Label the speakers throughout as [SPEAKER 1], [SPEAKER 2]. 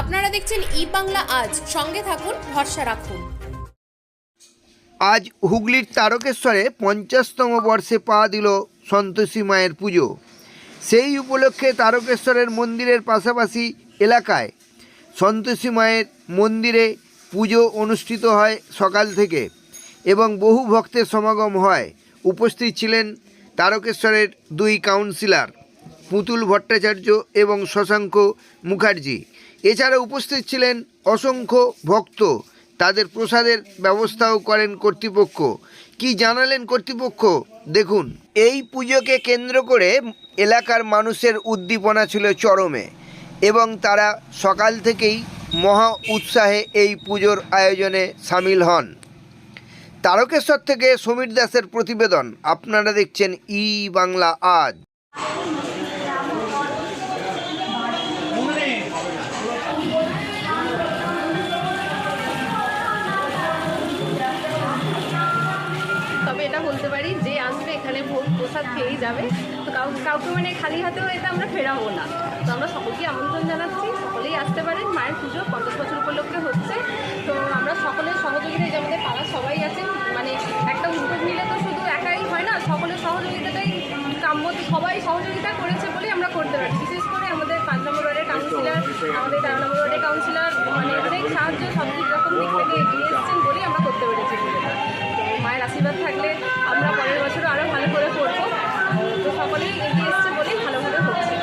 [SPEAKER 1] আপনারা দেখছেন ই বাংলা আজ। সঙ্গে থাকুন, ভরসা রাখুন।
[SPEAKER 2] আজ হুগলির তারকেশ্বরে পঞ্চাশতম বর্ষে পা দিল সন্তোষী মায়ের পুজো। সেই উপলক্ষে তারকেশ্বরের মন্দিরের পাশাপাশি এলাকায় সন্তোষী মায়ের মন্দিরে পুজো অনুষ্ঠিত হয় সকাল থেকে এবং বহু ভক্তের সমাগম হয়। উপস্থিত ছিলেন তারকেশ্বরের দুই কাউন্সিলর পুতুল ভট্টাচার্য এবং শশাঙ্ক মুখার্জি। এছাড়া উপস্থিত ছিলেন অসংখ্য ভক্ত। তাদের প্রসাদের ব্যবস্থাও করেন কর্তৃপক্ষ। কি জানালেন কর্তৃপক্ষ? দেখুন, এই পুজোকে কেন্দ্র করে এলাকার মানুষের উদ্দীপনা ছিল চরমে এবং তারা সকাল থেকেই মহা উৎসাহে এই পুজোর আয়োজনে সামিল হন। তারকেশ্বর থেকে সমীর দাসের প্রতিবেদন আপনারা দেখছেন ই বাংলা আজ।
[SPEAKER 3] বলতে পারি যে আসবে এখানে ভোগ প্রসাদ খেয়েই যাবে। তো কাউ- কাউকে মানে খালি হাতেও এটা আমরা ফেরাবো না। তো আমরা সকলকে আমন্ত্রণ জানাচ্ছি সকলেই আসতে পারেন। মায়ের পুজো পঞ্চাশ বছর উপলক্ষে হচ্ছে। তো আমরা সকলের সহযোগিতায় যে আমাদের পাড়ার সবাই আছে মানে একটা উদ্যোগ নিলে তো শুধু একাই হয় না সকলের সহযোগিতাটাই কাম্য সবাই সহযোগিতা করেছে বলেই আমরা করতে পারি। বিশেষ করে আমাদের পাঁচ নম্বর ওয়ার্ডের কাউন্সিলর আমাদের তেরো নম্বর ওয়ার্ডের কাউন্সিলর আশীর্বাদ থাকলে আমরা পরের বছর আরও ভালো করে করব। তো সকলেই এগিয়ে এসছে বলেই ভালোভাবে হচ্ছে।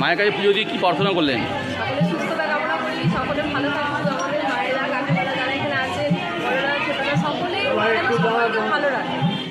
[SPEAKER 4] মায়ের কাছে পুজো দিয়ে কী প্রার্থনা করলেন?
[SPEAKER 3] সুস্থ সুস্থতা কামনা করি সকলে ভালো থাকুক আমাদের মায়েরা কাকিমারা যারা এখানে আছে বড়রা ছোটরা সকলেই ভালো রাখে